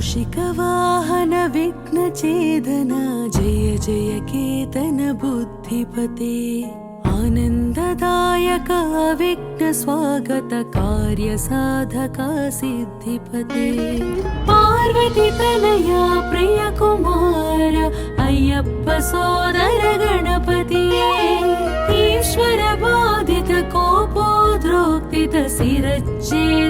मूषिकवाहन विघ्नचेदन जय जय केतन बुद्धिपते आनन्ददायक विघ्न स्वागत कार्य साधका सिद्धिपते पार्वती तनया प्रिय कुमार अय्यप्प सोदर गणपतिये ईश्वर बाधित कोपोद्रोक्तित शिरच्छेदना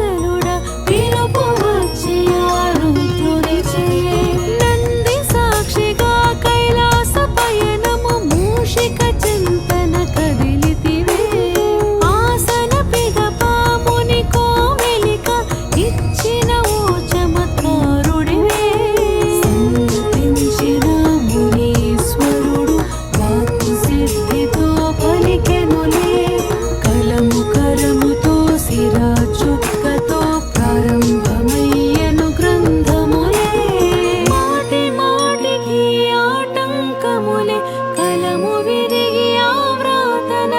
en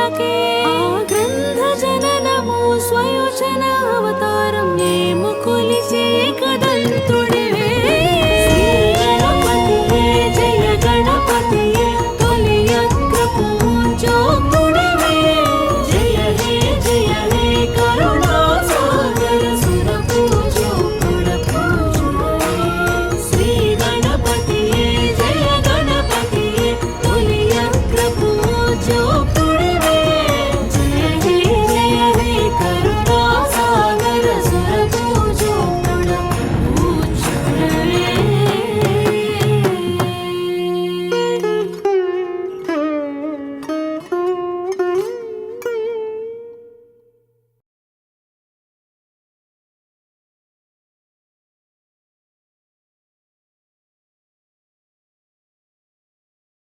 పులకే గ్రంథ జననము స్వయోచన అవతారం మేము కొలిచే కదా.